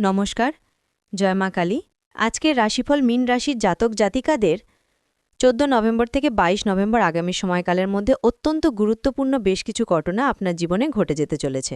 নমস্কার, জয় মা কালী। আজকের রাশিফল মিন রাশির জাতক জাতিকাদের চোদ্দ নভেম্বর থেকে ২২ নভেম্বর আগামী সময়কালের মধ্যে অত্যন্ত গুরুত্বপূর্ণ বেশ কিছু ঘটনা আপনার জীবনে ঘটে যেতে চলেছে।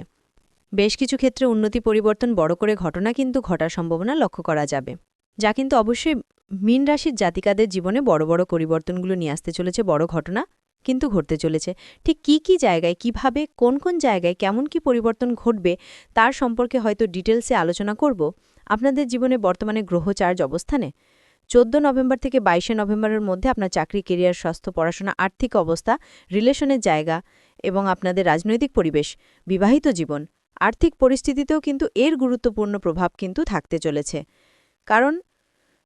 বেশ কিছু ক্ষেত্রে উন্নতি, পরিবর্তন, বড় করে ঘটনা কিন্তু ঘটার সম্ভাবনা লক্ষ্য করা যাবে। যা কিন্তু অবশ্যই মিন রাশির জাতিকাদের জীবনে বড় বড় পরিবর্তনগুলো নিয়ে আসতে চলেছে, বড় ঘটনা। কিন্তু ঘটতে চলেছে। ঠিক কি কি জায়গায়, কীভাবে, কোন কোন জায়গায় কেমন কি পরিবর্তন ঘটবে তার সম্পর্কে হয়তো ডিটেলসে আলোচনা করব। আপনাদের জীবনে বর্তমানে গ্রহ চার্জ অবস্থানে। চোদ্দ নভেম্বর থেকে বাইশে নভেম্বরের মধ্যে আপনার চাকরি, কেরিয়ার, স্বাস্থ্য, পড়াশোনা, আর্থিক অবস্থা, রিলেশনের জায়গা এবং আপনাদের রাজনৈতিক পরিবেশ, বিবাহিত জীবন, আর্থিক পরিস্থিতিতেও কিন্তু এর গুরুত্বপূর্ণ প্রভাব কিন্তু থাকতে চলেছে। কারণ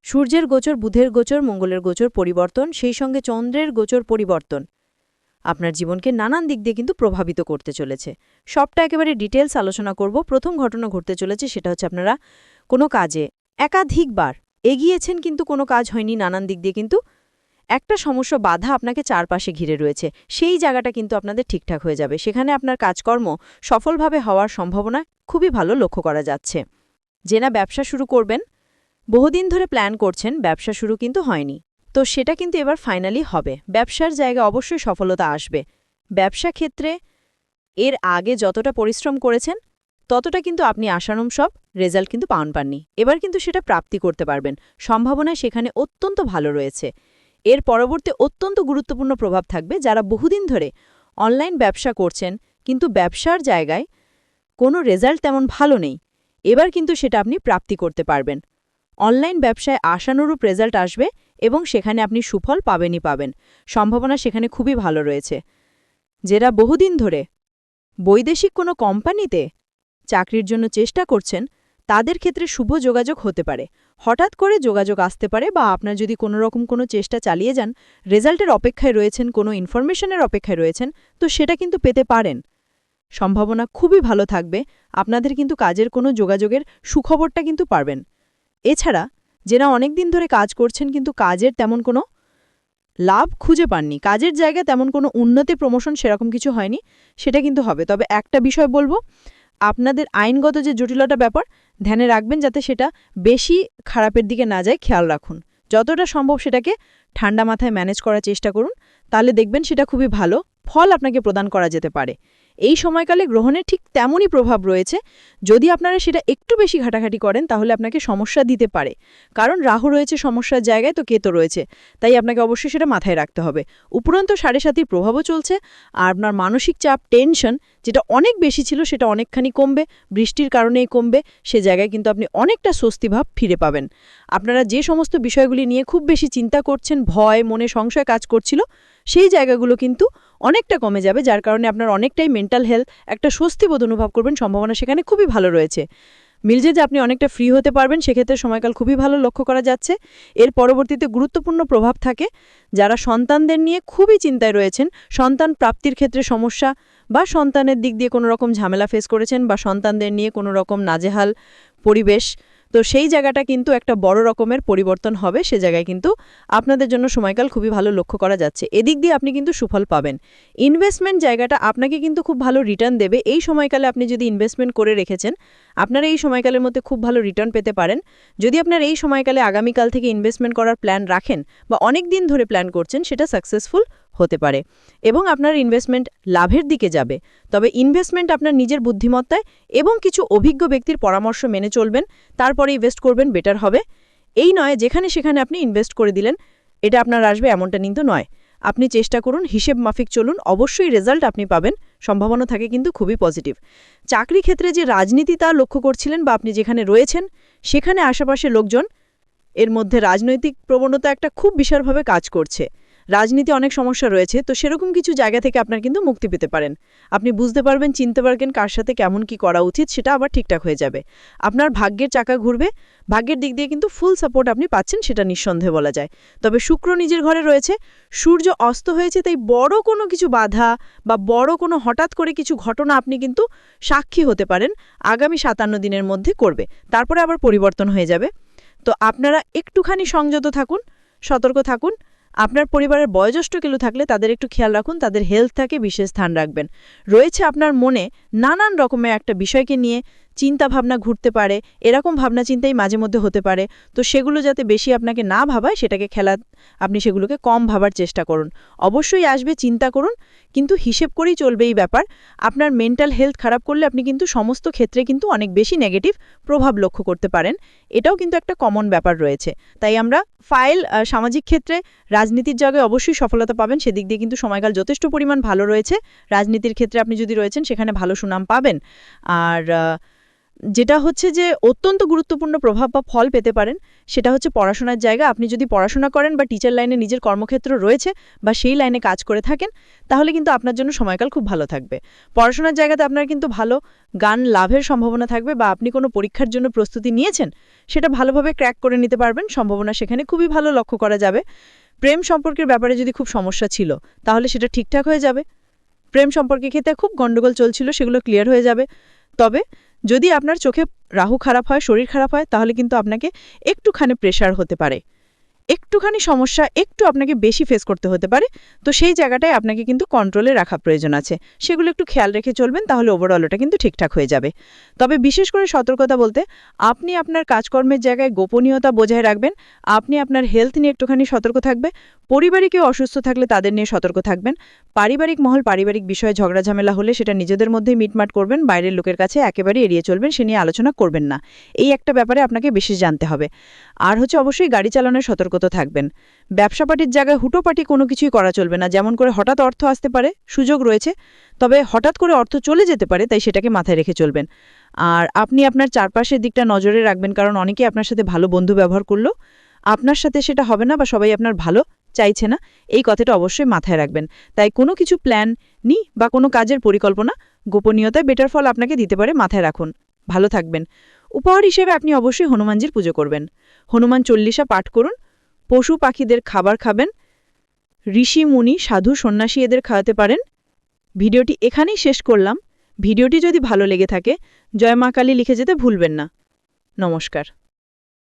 সূর্যের গোচর, বুধের গোচর, মঙ্গলের গোচর পরিবর্তন, সেই সঙ্গে চন্দ্রের গোচর পরিবর্তন। আপনার জীবনকে নানান দিক দিয়ে কিন্তু প্রভাবিত করতে চলেছে। সবটা একেবারে ডিটেলস আলোচনা করব। প্রথম ঘটনা ঘটতে চলেছে সেটা হচ্ছে আপনারা কোনো কাজে একাধিকবার এগিয়েছেন কিন্তু কোনো কাজ হয়নি, নানান দিক দিয়ে কিন্তু একটা সমস্যা বাধা আপনাকে চারপাশে ঘিরে রয়েছে। সেই জায়গাটা কিন্তু আপনাদের ঠিকঠাক হয়ে যাবে। সেখানে আপনার কাজকর্ম সফলভাবে হওয়ার সম্ভাবনা খুবই ভালো লক্ষ্য করা যাচ্ছে। যে না ব্যবসা শুরু করবেন, বহুদিন ধরে প্ল্যান করছেন, ব্যবসা শুরু কিন্তু হয়নি। তো সেটা কিন্তু এবার ফাইনালি হবে। ব্যবসার জায়গা অবশ্যই সফলতা আসবে। ব্যবসা ক্ষেত্রে এর আগে যতটা পরিশ্রম করেছেন, ততটা কিন্তু আপনি আশানুম সব রেজাল্ট কিন্তু পাউন পাননি। এবার কিন্তু সেটা প্রাপ্তি করতে পারবেন। সম্ভাবনা সেখানে অত্যন্ত ভালো রয়েছে। এর পরবর্তী অত্যন্ত গুরুত্বপূর্ণ প্রভাব থাকবে যারা বহুদিন ধরে অনলাইন ব্যবসা করছেন, কিন্তু ব্যবসার জায়গায় কোনো রেজাল্ট তেমন ভালো নেই। এবার কিন্তু সেটা আপনি প্রাপ্তি করতে পারবেন। অনলাইন ব্যবসায় আশানুরূপ রেজাল্ট আসবে। এবং সেখানে আপনি সুফল পাবেনই পাবেন। সম্ভাবনা সেখানে খুবই ভালো রয়েছে। যারা বহুদিন ধরে বৈদেশিক কোনো কোম্পানিতে চাকরির জন্য চেষ্টা করছেন, তাদের ক্ষেত্রে শুভ যোগাযোগ হতে পারে। হঠাৎ করে যোগাযোগ আসতে পারে বা আপনার যদি কোনো রকম কোনো চেষ্টা চালিয়ে যান, রেজাল্টের অপেক্ষায় রয়েছেন, কোনো ইনফরমেশনের অপেক্ষায় রয়েছেন, তো সেটা কিন্তু পেতে পারেন। সম্ভাবনা খুবই ভালো থাকবে, আপনাদের কিন্তু কাজের কোনো যোগাযোগের সুখবরটা কিন্তু পারবেন। এছাড়া যেনা অনেক দিন ধরে কাজ করছেন, কিন্তু কাজের তেমন কোনো লাভ খুঁজে পাননি। কাজের জায়গায় তেমন কোনো উন্নতি প্রমোশন সেরকম কিছু হয়নি, সেটা কিন্তু হবে। তবে একটা বিষয় বলব, আপনাদের আইনগত যে জটিলতা ব্যাপার, ধ্যানে রাখবেন যাতে সেটা বেশি খারাপের দিকে না যায়, খেয়াল রাখুন। যতটা সম্ভব সেটাকে ঠান্ডা মাথায় ম্যানেজ করার চেষ্টা করুন, তাহলে দেখবেন সেটা খুবই ভালো ফল আপনাকে প্রদান করা যেতে পারে। এই সময়কালে গ্রহণের ঠিক তেমনই প্রভাব রয়েছে। যদি আপনারা সেটা একটু বেশি ঘাটাঘাটি করেন, তাহলে আপনাকে সমস্যা দিতে পারে। কারণ রাহু রয়েছে সমস্যার জায়গায়, তো কেতো রয়েছে। তাই আপনাকে অবশ্যই সেটা মাথায় রাখতে হবে। উপরন্ত সাড়ে সাতির প্রভাবও চলছে, আর আপনার মানসিক চাপ, টেনশন, যেটা অনেক বেশি ছিল, সেটা অনেকখানি কমবে। বৃষ্টির কারণেই কমবে। সে জায়গায় কিন্তু আপনি অনেকটা স্বস্তিভাব ফিরে পাবেন। আপনারা যে সমস্ত বিষয়গুলি নিয়ে খুব বেশি চিন্তা করছেন, ভয়, মনে সংশয় কাজ করছিল সেই জায়গাগুলো কিন্তু অনেকটা কমে যাবে, যার কারণে আপনার অনেকটাই মেন্টাল হেলথ একটা স্বস্তিবোধ অনুভব করবেন, সম্ভাবনা সেখানে খুবই ভালো রয়েছে। মিলছে যে আপনি অনেকটা ফ্রি হতে পারবেন, সেক্ষেত্রে সময়কাল খুবই ভালো লক্ষ্য করা যাচ্ছে। এর পরবর্তীতে গুরুত্বপূর্ণ প্রভাব থাকে, যারা সন্তানদের নিয়ে খুবই চিন্তায় রয়েছেন, সন্তান প্রাপ্তির ক্ষেত্রে সমস্যা বা সন্তানের দিক দিয়ে কোনো রকম ঝামেলা ফেস করেছেন বা সন্তানদের নিয়ে কোনো রকম নাজেহাল পরিবেশ তো সেই জায়গাটা কিন্তু একটা বড় রকমের পরিবর্তন হবে, সে জায়গায় কিন্তু আপনাদের জন্য সময়কাল খুবই ভালো লক্ষ্য করা যাচ্ছে। এদিক দিয়ে আপনি কিন্তু সুফল পাবেন। ইনভেস্টমেন্ট জায়গাটা আপনাকে কিন্তু খুব ভালো রিটার্ন দেবে। এই সময়কালে আপনি যদি ইনভেস্টমেন্ট করে রেখেছেন, আপনারা এই সময়কালের মধ্যে খুব ভালো রিটার্ন পেতে পারেন। যদি আপনার এই সময়কালে আগামীকাল থেকে ইনভেস্টমেন্ট করার প্ল্যান রাখেন বা অনেক দিন ধরে প্ল্যান করছেন, সেটা সাকসেসফুল হতে পারে এবং আপনার ইনভেস্টমেন্ট লাভের দিকে যাবে। তবে ইনভেস্টমেন্ট আপনার নিজের বুদ্ধিমত্তায় এবং কিছু অভিজ্ঞ ব্যক্তির পরামর্শ মেনে চলবেন, তারপরে ইনভেস্ট করবেন বেটার হবে। এই নয়, যেখানে সেখানে আপনি ইনভেস্ট করে দিলেন, এটা আপনার আসবে এমনটা কিন্তু নয়। আপনি চেষ্টা করুন, হিসেব মাফিক চলুন, অবশ্যই রেজাল্ট আপনি পাবেন, সম্ভাবনা থাকে কিন্তু খুবই পজিটিভ চাকরি ক্ষেত্রে যে রাজনীতি তা লক্ষ্য করছিলেন বা আপনি যেখানে রয়েছেন, সেখানে আশেপাশে লোকজন, এর মধ্যে রাজনৈতিক প্রবণতা একটা খুব বিশালভাবে কাজ করছে। রাজনীতি অনেক সমস্যা রয়েছে, তো সেরকম কিছু জায়গা থেকে আপনার কিন্তু মুক্তি পেতে পারেন। আপনি বুঝতে পারবেন, চিনতে পারবেন কার সাথে কেমন কি করা উচিত, সেটা আবার ঠিকঠাক হয়ে যাবে। আপনার ভাগ্যের চাকা ঘুরবে, ভাগ্যের দিক দিয়ে কিন্তু ফুল সাপোর্ট আপনি পাচ্ছেন, সেটা নিঃসন্দেহে বলা যায়। তবে শুক্র নিজের ঘরে রয়েছে, সূর্য অস্ত হয়েছে, তাই বড় কোনো কিছু বাধা বা বড় কোনো হঠাৎ করে কিছু ঘটনা আপনি কিন্তু সাক্ষী হতে পারেন, আগামী সাতান্ন দিনের মধ্যে করবে। তারপরে আবার পরিবর্তন হয়ে যাবে। তো আপনারা একটুখানি সংযত থাকুন, সতর্ক থাকুন আপনার পরিবারের বয়োজ্যেষ্ঠ কেউ থাকলে তাদের একটু খেয়াল রাখুন, তাদের হেলথ থাকে বিশেষ স্থান রাখবেন। রয়েছে আপনার মনে নানান রকমের একটা বিষয়কে নিয়ে চিন্তা ভাবনা ঘুরতে পারে, এরকম ভাবনা চিন্তাই মাঝে মধ্যে হতে পারে। তো সেগুলো যাতে বেশি আপনাকে না ভাবায়, সেটাকে খেলা, আপনি সেগুলোকে কম ভাবার চেষ্টা করুন। অবশ্যই আসবে, চিন্তা করুন, কিন্তু হিসেব করেই চলবে এই ব্যাপার। আপনার মেন্টাল হেলথ খারাপ করলে আপনি কিন্তু সমস্ত ক্ষেত্রে কিন্তু অনেক বেশি নেগেটিভ প্রভাব লক্ষ্য করতে পারেন। এটাও কিন্তু একটা কমন ব্যাপার রয়েছে। তাই আমরা ফাইল সামাজিক ক্ষেত্রে রাজনীতির জায়গায় অবশ্যই সফলতা পাবেন, সেদিক দিয়ে কিন্তু সময়কাল যথেষ্ট পরিমাণ ভালো রয়েছে। রাজনীতির ক্ষেত্রে আপনি যদি রয়েছেন, সেখানে ভালো সুনাম পাবেন। আর যেটা হচ্ছে যে অত্যন্ত গুরুত্বপূর্ণ প্রভাব বা ফল পেতে পারেন, সেটা হচ্ছে পড়াশোনার জায়গা। আপনি যদি পড়াশোনা করেন বা টিচার লাইনে নিজের কর্মক্ষেত্র রয়েছে বা সেই লাইনে কাজ করে থাকেন, তাহলে কিন্তু আপনার জন্য সময়কাল খুব ভালো থাকবে। পড়াশোনার জায়গাতে আপনার কিন্তু ভালো গান লাভের সম্ভাবনা থাকবে বা আপনি কোনো পরীক্ষার জন্য প্রস্তুতি নিয়েছেন, সেটা ভালোভাবে ক্র্যাক করে নিতে পারবেন। সম্ভাবনা সেখানে খুবই ভালো লক্ষ্য করা যাবে। প্রেম সম্পর্কের ব্যাপারে যদি খুব সমস্যা ছিল, তাহলে সেটা ঠিকঠাক হয়ে যাবে। প্রেম সম্পর্কের ক্ষেত্রে খুব গণ্ডগোল চলছিল, সেগুলো ক্লিয়ার হয়ে যাবে। তবে যদি আপনার চোখে রাহু খারাপ হয়, শরীর খারাপ হয়, তাহলে কিন্তু আপনাকে একটুখানি প্রেশার হতে পারে। একটুখানি সমস্যা একটু আপনাকে বেশি ফেস করতে হতে পারে। তো সেই জায়গাটায় আপনাকে কিন্তু কন্ট্রোলে রাখা প্রয়োজন আছে। সেগুলো একটু খেয়াল রেখে চলবেন, তাহলে ওভারঅল ওটা কিন্তু ঠিকঠাক হয়ে যাবে। তবে বিশেষ করে সতর্কতা বলতে, আপনি আপনার কাজকর্মের জায়গায় গোপনীয়তা বজায় রাখবেন। আপনি আপনার হেলথ নিয়ে একটুখানি সতর্ক থাকবে। পরিবারে কেউ অসুস্থ থাকলে তাদের নিয়ে সতর্ক থাকবেন। পারিবারিক মহল পারিবারিক বিষয়ে ঝগড়া ঝামেলা হলে সেটা নিজেদের মধ্যেই মিটমাট করবেন, বাইরের লোকের কাছে একেবারে এড়িয়ে চলবেন, সে নিয়ে আলোচনা করবেন না। এই একটা ব্যাপারে আপনাকে বেশি জানতে হবে। আর হচ্ছে অবশ্যই গাড়ি চালানোর সতর্কতা থাকবেন। ব্যবসাপাটির জায়গায় হুটোপাটি কোনো কিছুই করা চলবে না, যেমন করে হঠাৎ অর্থ আসতে পারে, সুযোগ রয়েছে, তবে হঠাৎ করে অর্থ চলে যেতে পারে, তাই সেটাকে মাথায় রেখে চলবেন। আর আপনি আপনার চারপাশের দিকটা নজরে রাখবেন, কারণ অনেকেই আপনার সাথে ভালো বন্ধু ব্যবহার করল। আপনার সাথে সেটা হবে না বা সবাই আপনার ভালো চাইছে না, এই কথাটা অবশ্যই মাথায় রাখবেন। তাই কোনো কিছু প্ল্যান নি বা কোনো কাজের পরিকল্পনা গোপনীয়তায় বেটার ফল আপনাকে দিতে পারে, মাথায় রাখুন। ভালো থাকবেন। উপহার হিসেবে আপনি অবশ্যই হনুমানজির পুজো করবেন। হনুমান চল্লিশা পাঠ করুন, পশু পাখিদের খাবার খাবেন, ঋষি মুনি সাধু সন্ন্যাসী এদের খাওয়াতে পারেন। ভিডিওটি এখানেই শেষ করলাম। ভিডিওটি যদি ভালো লেগে থাকে, জয় মা কালী লিখে যেতে ভুলবেন না। নমস্কার।